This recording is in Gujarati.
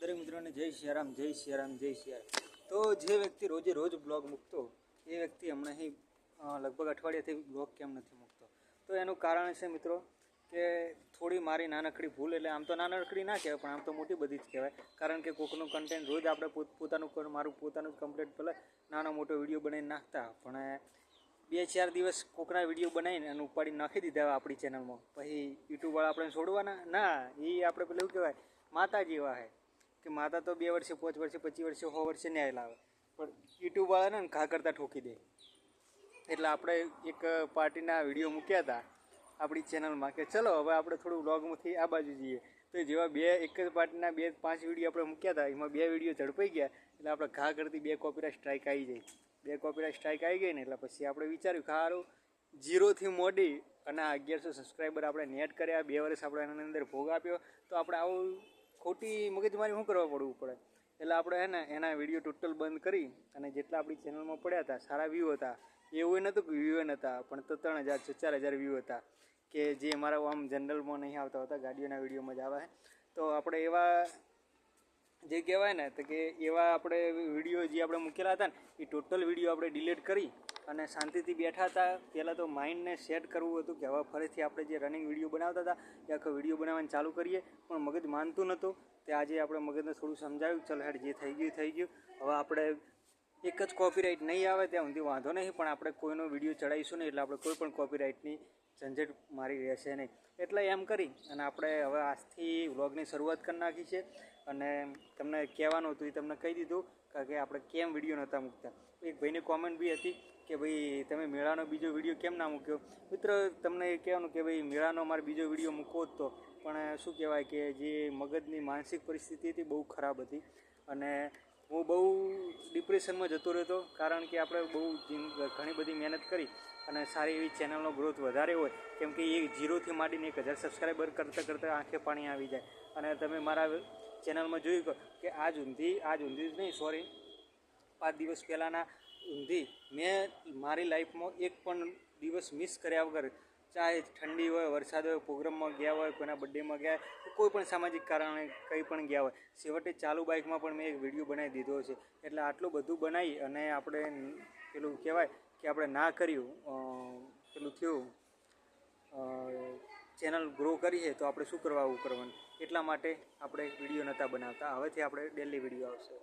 દરેક મિત્રોને જય સિયારામ જય સિયારામ જય સિયારામ તો જે વ્યક્તિ રોજે રોજ બ્લોગ મૂકતો, એ વ્યક્તિ હમણાં અહીં લગભગ અઠવાડિયાથી બ્લોગ કેમ નથી મૂકતો. તો એનું કારણ છે મિત્રો કે થોડી મારી નાનકડી ભૂલ, એટલે આમ તો નાનકડી ના કહેવાય, પણ આમ તો મોટી બધી જ કહેવાય. કારણ કે કોકનું કન્ટેન્ટ રોજ આપણે પોત, પોતાનું મારું પોતાનું કમ્પ્લીટ ભલે નાનો મોટો વીડિયો બનાવીને નાખતા, પણ બે ચાર દિવસ કોકના વીડિયો બનાવીને અને ઉપાડી નાખી દીધા આપણી ચેનલમાં પછી યુટ્યુબવાળા આપણે છોડવાના, ના એ આપણે પેલું એવું કહેવાય માતા જેવા હે કે માતા તો બે વર્ષે, પાંચ વર્ષે, પચીસ વર્ષે, સો વર્ષે ન્યાય લાવે. પણ યુટ્યુબવાળાને ને ઘા કરતાં ઠોકી દે. એટલે આપણે એક પાર્ટીના વીડિયો મૂક્યા હતા આપણી ચેનલમાં કે ચલો હવે આપણે થોડું વ્લોગમાંથી આ બાજુ જઈએ. તો જેવા બે, એક જ પાર્ટીના બે, પાંચ વીડિયો આપણે મૂક્યા હતા, એમાં બે વીડિયો ઝડપાઈ ગયા, એટલે આપણે ઘા કરતી બે કોપીરાઇટ સ્ટ્રાઇક આવી જાય બે કોપીરાઇટ સ્ટ્રાઇક આવી ગઈ ને એટલે પછી આપણે વિચાર્યું ખારું જીરોથી મોડી અને અગિયારસો સબસ્ક્રાઈબર આપણે નેટ કર્યા, બે વર્ષ આપણે એના અંદર ભોગ આપ્યો, તો આપણે આવું ખોટી મગજમારી શું કરવા પડવું પડે? એટલે આપણે હે ને, એના વીડિયો ટોટલ બંધ કરી અને જેટલા આપણી ચેનલમાં પડ્યા હતા, સારા વ્યૂ હતા એવું નહોતું કે વ્યૂ નહોતા પણ તો ત્રણ હજાર છ ચાર હજાર વ્યૂ હતા, કે જે મારા આમ જનરલમાં નહીં આવતા હતા, ગાડીઓના વિડીયોમાં જ આવે તો આપણે એવા જે કહેવાય ને, તો કે એવા આપણે વીડિયો જે આપણે મૂકેલા હતા ને, એ ટોટલ વીડિયો આપણે ડિલીટ કરી અને શાંતિથી બેઠા હતા. પહેલાં તો માઇન્ડને સેટ કરવું હતું કે હવે ફરીથી આપણે જે રનિંગ વીડિયો બનાવતા હતા, એ આખો વીડિયો બનાવવાનું ચાલુ કરીએ. પણ મગજ માનતું નહોતું. તે આજે આપણે મગજને થોડું સમજાવ્યું ચલ હેડ, જે થઈ ગયું થઈ ગયું. હવે આપણે એક જ કોપીરાઇટ નહીં આવે ત્યાં સુધી વાંધો નહીં, પણ આપણે કોઈનો વીડિયો ચડાવીશું નહીં એટલે આપણે કોઈ પણ કોપીરાઇટની ઝંઝટ મારી રહેશે નહીં. એટલે એમ કરી અને આપણે હવે આજથી વ્લોગની શરૂઆત કરી નાખી છે અને તમને કહેવાનું હતું એ તમને કહી દીધું કારણ કે આપણે કેમ વીડિયો નહોતા મૂકતા. એક ભાઈની કોમેન્ટ બી હતી કે ભાઈ, તમે મેળાનો બીજો વીડિયો કેમ ના મૂક્યો? મિત્ર, તમને એ કહેવાનું કે ભાઈ, મેળાનો મારે બીજો વીડિયો મૂકવો જ તો. પણ શું કહેવાય કે જે મગજની માનસિક પરિસ્થિતિ હતી બહુ ખરાબ હતી અને હું બહુ ડિપ્રેશનમાં જતો રહ્યો હતો કારણ કે આપણે બહુ ઘણી બધી મહેનત કરી અને સારી એવી ચેનલનો ગ્રોથ વધારે હોય, કેમ કે એ જીરોથી માંડીને એક હજાર સબસ્ક્રાઈબર કરતાં કરતાં આંખે પાણી આવી જાય. અને તમે મારા ચેનલમાં જોયું કે આજ ઊંધી આજ ઊંધી જ નહીં, સોરી, પાંચ દિવસ પહેલાંના ઊંધી મેં મારી લાઈફમાં એક પણ દિવસ મિસ કર્યા વગર ચાહે ઠંડી હોય, વરસાદ હોય, પ્રોગ્રામમાં ગયા હોય, કોઈના બર્થડેમાં ગયા હોય કોઈ પણ સામાજિક કારણે કંઈ પણ ગયા હોય. છેવટે ચાલુ બાઇકમાં પણ મેં એક વીડિયો બનાવી દીધો છે. એટલે આટલું બધું બનાવી અને આપણે પેલું કહેવાય કે આપણે ના કર્યું પેલું થયું ચેનલ ગ્રો કરી છે તો આપણે શું કરવા આવું કરવાનું? એટલા માટે આપણે વીડિયો નહોતા બનાવતા. હવેથી આપણે ડેલી વીડિયો આવશે.